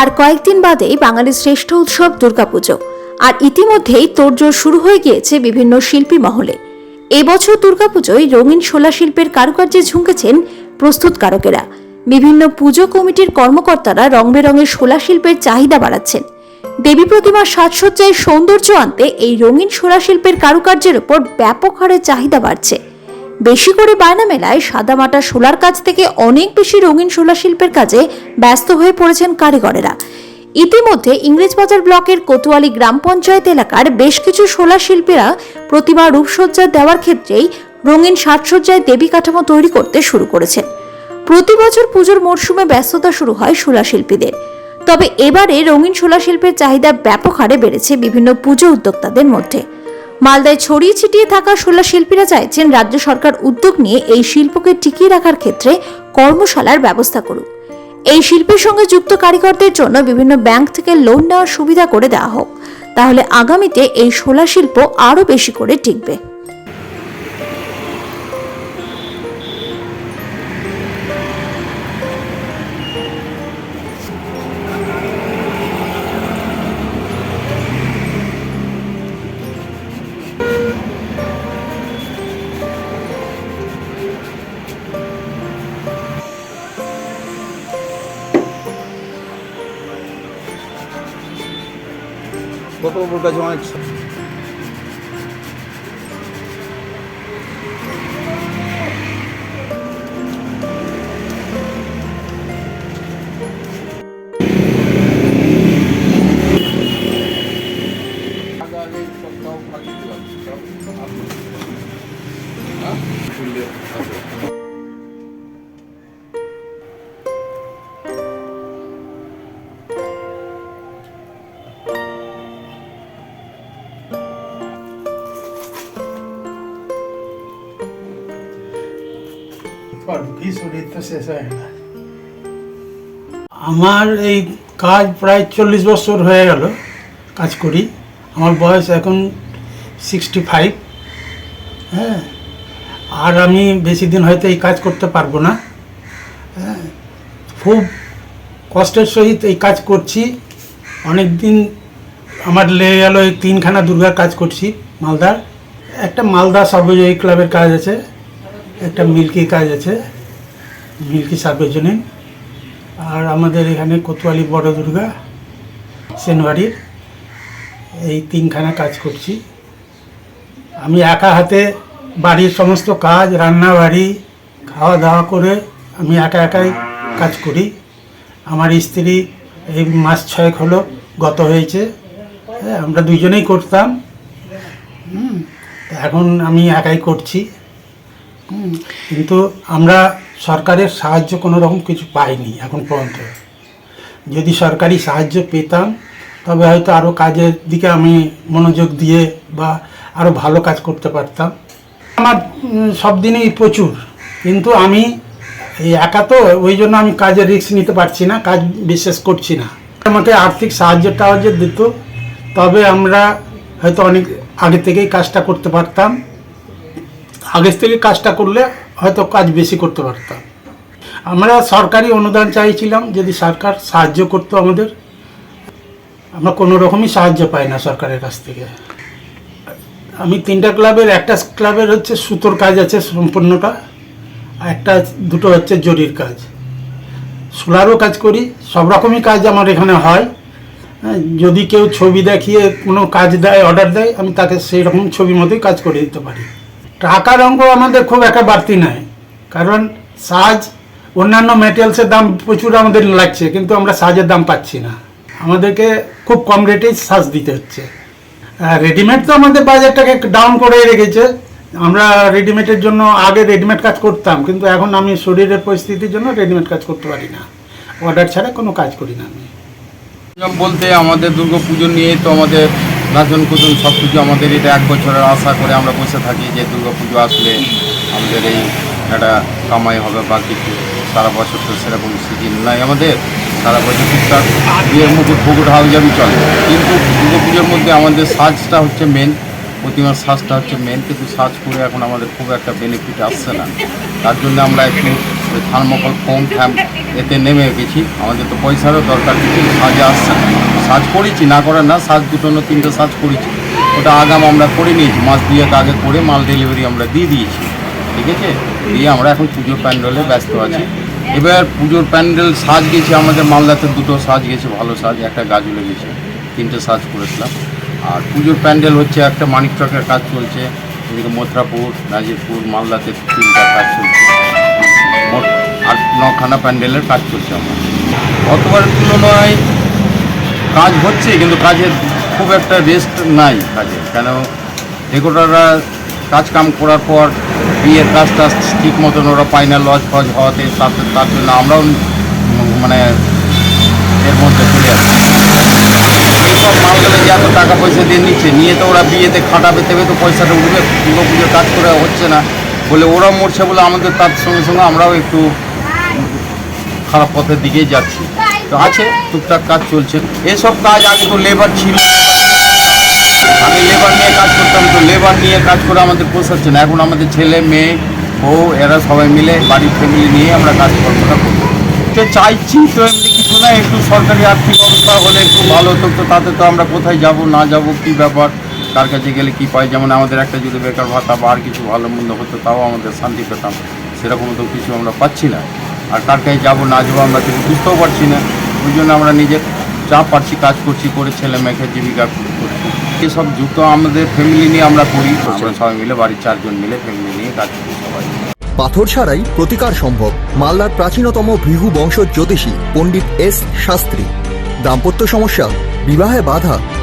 আর কয়েকদিন বাদেই বাঙালির শ্রেষ্ঠ উৎসব দুর্গাপুজো। আর ইতিমধ্যেই তোড়জোড় শুরু হয়ে গিয়েছে বিভিন্ন শিল্পী মহলে। এবছর দুর্গাপুজোয় রঙিন শোলা শিল্পের কারুকার্যে ঝুঁকেছেন প্রস্তুতকারকেরা বিভিন্ন পুজো কমিটির কর্মকর্তারা রং বেরঙের শোলা শিল্পের চাহিদা বাড়াচ্ছেন। দেবী প্রতিমার সাজসজ্জায় সৌন্দর্য আনতে এই রঙিন শোলা শিল্পের কারুকার্যের উপর ব্যাপক হারে চাহিদা বাড়ছে। বেশি করে বায়না মেলায় সাদামাটা শোলার কাজ থেকে অনেক বেশি রঙিন শোলা শিল্পের কাজে ব্যস্ত হয়ে পড়েছেন কারিগরেরা। ইতিমধ্যে ইংরেজবাজার ব্লকের কোতোয়ালি গ্রাম পঞ্চায়েত এলাকার বেশ কিছু শোলা শিল্পীরা প্রতিমা রূপসজ্জা দেওয়ার ক্ষেত্রেই রঙিন সাজসজ্জায় দেবী কাঠামো তৈরি করতে শুরু করেছেন। প্রতি বছর পুজোর মরশুমে ব্যস্ততা শুরু হয় শোলা শিল্পীদের তবে এবারে রঙিন শোলা শিল্পের চাহিদা ব্যাপক হারে বেড়েছে বিভিন্ন পুজো উদ্যোক্তাদের মধ্যে। মালদায় ছড়িয়ে ছিটিয়ে থাকা শোলা শিল্পীরা চাইছেন রাজ্য সরকার উদ্যোগ নিয়ে এই শিল্পকে টিকিয়ে রাখার ক্ষেত্রে কর্মশালার ব্যবস্থা করুক। এই শিল্পের সঙ্গে যুক্ত কারিগরদের জন্য বিভিন্ন ব্যাংক থেকে লোন নেওয়ার সুবিধা করে দেওয়া হোক। তাহলে আগামীতে এই শোলা শিল্প আরও বেশি করে টিকবে। ওর কাছে অনেক আমার এই কাজ প্রায় চল্লিশ বছর হয়ে গেল কাজ করি। আমার বয়স এখন সিক্সটি ফাইভ হ্যাঁ আর আমি বেশি দিন হয়তো এই কাজ করতে পারব না। হ্যাঁ খুব কষ্টের সহিত এই কাজ করছি। অনেক দিন আমার লেগে গেল এই তিনখানা দুর্গার কাজ করছি, মালদার। একটা মালদা সর্বজয়ী ক্লাবের কাজ আছে। একটা মিল্কি কাজ আছে, মিল্কি সার্বজনীন আর আমাদের এখানে কোতোয়ালি বড় দুর্গা সেনবাড়ির এই তিনখানা কাজ করছি। আমি একা হাতে বাড়ির সমস্ত কাজ রান্না বাড়ি খাওয়া দাওয়া করে আমি একা একাই কাজ করি। আমার স্ত্রী এই মাস ছয়েক হলো গত হয়েছে হ্যাঁ আমরা দুজনেই করতাম। এখন আমি একাই করছি। কিন্তু আমরা সরকারের সাহায্য কোনো রকম কিছু পাইনি এখন পর্যন্ত। যদি সরকারি সাহায্য পেতাম, তবে হয়তো আরও কাজের দিকে আমি মনোযোগ দিয়ে বা আরও ভালো কাজ করতে পারতাম। আমার সব দিনেই প্রচুর। কিন্তু আমি এই একা তো, ওই জন্য আমি কাজের রিস্ক নিতে পারছি না, কাজ বিশেষ করছি না। আমাকে আর্থিক সাহায্য টাহায্য দিত, তবে আমরা হয়তো অনেক আগে থেকেই কাজটা করতে পারতাম। আগের থেকে কাজটা করলে হয়তো কাজ বেশি করতে পারতাম। আমরা সরকারি অনুদান চাইছিলাম যদি সরকার সাহায্য করতো আমাদের। আমরা কোনো রকমই সাহায্য পাই না সরকারের কাছ থেকে। আমি তিনটা ক্লাবের একটা ক্লাবের হচ্ছে সুতোর কাজ আছে সম্পূর্ণটা একটা দুটো হচ্ছে জরির কাজ। সোলারও কাজ করি সব রকমই কাজ আমার এখানে হয়। হ্যাঁ, যদি কেউ ছবি দেখিয়ে কোনো কাজ দেয় অর্ডার দেয় আমি তাকে সেই রকম ছবি মতোই কাজ করে দিতে পারি। টাকার অঙ্ক আমাদের খুব একটা বাড়তি নাই। কারণ সাজ, অন্যান্য মেটেরিয়ালসের দাম প্রচুর আমাদের লাগছে, কিন্তু আমরা সাজের দাম পাচ্ছি না। আমাদেরকে খুব কম রেটেই সাজ দিতে হচ্ছে। রেডিমেড তো আমাদের বাজারটাকে ডাউন করে রেখেছে। আমরা রেডিমেডের জন্য আগে রেডিমেড কাজ করতাম, কিন্তু এখন আমি শরীরের পরিস্থিতির জন্য রেডিমেড কাজ করতে পারি না। অর্ডার ছাড়া কোনো কাজ করি না আমি। বলতে আমাদের দুর্গা পুজো নিয়ে তো আমাদের রাজন কুজন সব কিছু আমাদের এটা এক বছরের আশা করে আমরা বসে থাকি যে দুর্গা পুজো আসলে আমাদের এই একটা কামাই হবে বা কিছু সারা বছর তো সেরকম সিজন নাই আমাদের। সারা বছর টুকটাক বিয়ের মুকুট ফুকুট হাউজাবি চলে। কিন্তু দুর্গা পুজোর মধ্যে আমাদের সাজটা হচ্ছে মেন প্রতিমার সাজটা হচ্ছে মেন কিন্তু সাজ করে এখন আমাদের খুব একটা বেনিফিট আসছে না। তার জন্য আমরা একটু থার্মোকল, ফোম, ফ্যাম এতে নেমে গেছি আমাদের তো পয়সারও দরকার কিছু সাজে আসছে। সাজ করেছি, না করার না, সাজ দুটো না তিনটে সাজ করেছি। ওটা আগাম আমরা করে নিয়েছি, মাস দুয়েক আগে করে মাল ডেলিভারি আমরা দিয়ে দিয়েছি। ঠিক আছে? দিয়ে আমরা এখন পুজোর প্যান্ডেলে ব্যস্ত আছি। এবার পুজোর প্যান্ডেল সাজ গেছে, আমাদের মালদাতে দুটো সাজ গেছে, ভালো সাজ, একটা গেছে, তিনটে সাজ করেছিলাম। আর পুজোর প্যান্ডেল হচ্ছে একটা মানিক চকের কাজ চলছে, এদিকে মথুরাপুর, নাজিরপুর, মালদাতে তিনটা কাজ চলছে। আট, নখানা প্যান্ডেলের কাজ চলছে আমার। গতবারের তুলনায় কাজ হচ্ছে, কিন্তু কাজের খুব একটা রেস্ট নাই কাজে। কেন? ডেকোটাররা কাজ কাম করার পর বিয়ের কাজটা ঠিক মতন ওরা পায় না, লজ ফজ হওয়াতে তাতে তার জন্য আমরাও মানে এর মধ্যে চলে আসছি এইসব মালগুলো যে এত টাকা পয়সা দিয়ে নিচ্ছে, নিয়ে তো ওরা বিয়েতে খাটাবে তেবে তো পয়সাটা, উঠবে। পুজোর কাজ করে হচ্ছে না। বলে ওরা মরছে বলে আমাদের তার সঙ্গে সঙ্গে আমরাও একটু খারাপ পথের দিকেই যাচ্ছি। তো আছে, টুকটাক কাজ চলছে। এসব কাজ আগে তো লেবার ছিল। আগে লেবার নিয়ে কাজ করতাম তো লেবার নিয়ে কাজ করে আমাদের পোষাচ্ছে না। এখন আমাদের ছেলে, মেয়ে, বউ, এরা সবাই মিলে বাড়ির ফ্যামিলি নিয়ে আমরা কাজকর্মটা করব। তো চাইছি তো এমনি কিছু না, একটু সরকারি আর্থিক অবস্থা হলে একটু ভালো হতো, তো তাতে তো আমরা কোথায় যাব, না যাব, কি ব্যাপার? কার কাছে গেলে কি পাই? যেমন আমাদের একটা যদি বেকার ভাতা বা আর কিছু ভালো মন্দ হতো, তাও আমাদের শান্তি পেতাম। সেরকম তো কিছু আমরা পাচ্ছি না। আর কার কাছে যাব না যাব আমরা কিছু বুঝতেও পারছি না। ওই জন্য আমরা নিজের যা পারছি কাজ করছি, করে ছেলে মেয়েকে জীবিকা করছি। এসব যুক্ত আমাদের ফ্যামিলি নিয়ে আমরা করি। আমরা সবাই মিলে বাড়ির চারজন মিলে ফ্যামিলি নিয়ে কাজ করি সবাই। পাথর ছাড়াই প্রতিকার সম্ভব। মালদার প্রাচীনতম ভৃগু বংশ জ্যোতিষী পণ্ডিত এস শাস্ত্রী। দাম্পত্য সমস্যা, বিবাহে বাধা